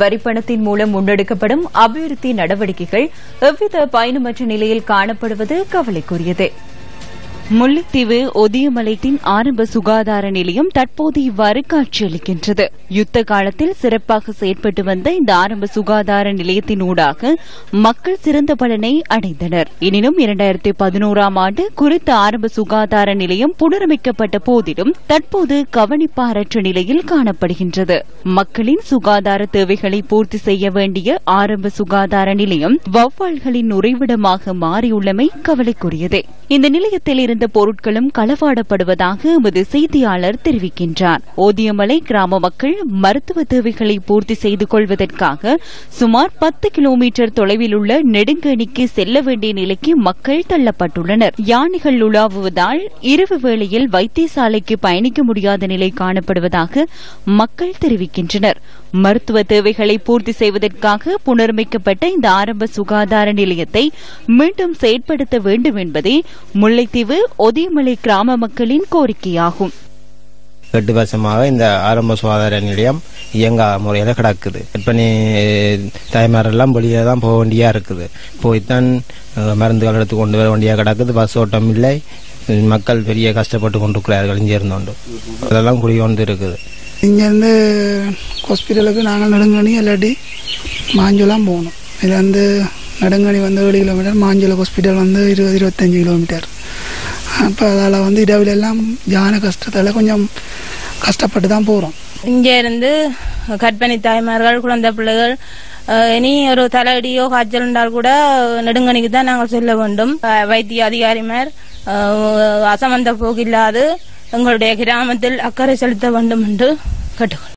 வரிப்பணத்தின் மூலம் முன்னெடுக்கப்படும் அபிவிருத்தி நடவடிக்கைகள் எவ்வித பயனுமற்ற நிலையில் காணப்படுவது கவலைக்குரியது. முல்லைத்தீவு ஒதியமலைத்தின் ஆரம்ப சுகாதார நிலையம் தற்போது இவ்வாறு காட்சியளிக்கின்றது. யுத்த காலத்தில் சிறப்பாக செயற்பட்டு வந்த இந்த ஆரம்ப சுகாதார நிலையத்தின் ஊடாக மக்கள் சிறந்த பலனை அடைந்தனர். எனினும் இரண்டாயிரத்தி பதினோராம் ஆண்டு குறித்த ஆரம்ப சுகாதார நிலையம் புனரமைக்கப்பட்ட போதிலும் தற்போது கவனிப்பாரற்ற நிலையில் காணப்படுகின்றது. மக்களின் சுகாதார தேவைகளை பூர்த்தி செய்ய வேண்டிய ஆரம்ப சுகாதார நிலையம் வௌவால்களின் நுரைவிடமாக மாறியுள்ளமை கவலைக்குரியது. இந்த நிலையத்தில் இருந்து பொருட்களும் களவாடப்படுவதாக எமது செய்தியாளர் தெரிவிக்கின்றார். ஓதியமலை கிராம மக்கள் மருத்துவ தேவைகளை பூர்த்தி செய்து கொள்வதற்காக சுமார் பத்து கிலோமீட்டர் தொலைவில் உள்ள நெடுங்கணிக்கு செல்ல வேண்டிய நிலைக்கு மக்கள் தள்ளப்பட்டுள்ளனர். யானைகள் உலாவுவதால் இரவு வேளையில் வைத்தியசாலைக்கு பயணிக்க முடியாத நிலை காணப்படுவதாக மக்கள் தெரிவிக்கின்றனர். மருத்துவ தேவைகளை பூர்த்தி செய்வதற்காக புனரமைக்கப்பட்ட இந்த ஆரம்ப சுகாதார நிலையத்தை மீண்டும் செயற்படுத்த வேண்டும் என்பதே முல்லைத்தீவு ஒதியமலை கிராம மக்களின் கோரிக்கையாகும். எட்டு வருஷமாக இந்த ஆரம்ப சுகாதார நிலையம் இயங்கா முறையில் கிடக்குது. கர்ப்பிணி தாய்மாரெல்லாம் வெளியே தான் போக வேண்டியா இருக்குது. போய்த்தான் மருந்துகள் எடுத்து கொண்டு வர வேண்டியா கிடக்குது. பஸ் ஓட்டம் இல்லை. மக்கள் பெரிய கஷ்டப்பட்டு கொண்டிருக்கிறார்கள். இங்கே இருந்தோண்டு. அதெல்லாம் குடி கொண்டு இருக்குது. இங்கேருந்து ஹாஸ்பிட்டலுக்கு நாங்கள் நெடுங்கணி இல்லாட்டி மாஞ்சோலாம் போகணும். இது வந்து நெடுங்கணி வந்து ஏழு கிலோமீட்டர் மாஞ்சோல ஹாஸ்பிட்டல் வந்து இருபது இருபத்தஞ்சி கிலோமீட்டர். அப்போ அதால் வந்து இடவிலெல்லாம் எல்லாம் ஜான கஷ்டத்தால் கொஞ்சம் கஷ்டப்பட்டு தான் போகிறோம் இங்கே இருந்து கற்பனை தாய்மார்கள் குழந்தை பிள்ளைகள் இனி ஒரு தலையடியோ காய்ச்சல் என்றால் கூட நெடுங்கணிக்கு தான் நாங்கள் செல்ல வேண்டும். வைத்திய அதிகாரிமார் அசமந்த போக்கில்லாது எங்களுடைய கிராமத்தில் அக்கறை செலுத்த வேண்டும் என்று கேட்டுக்கொள்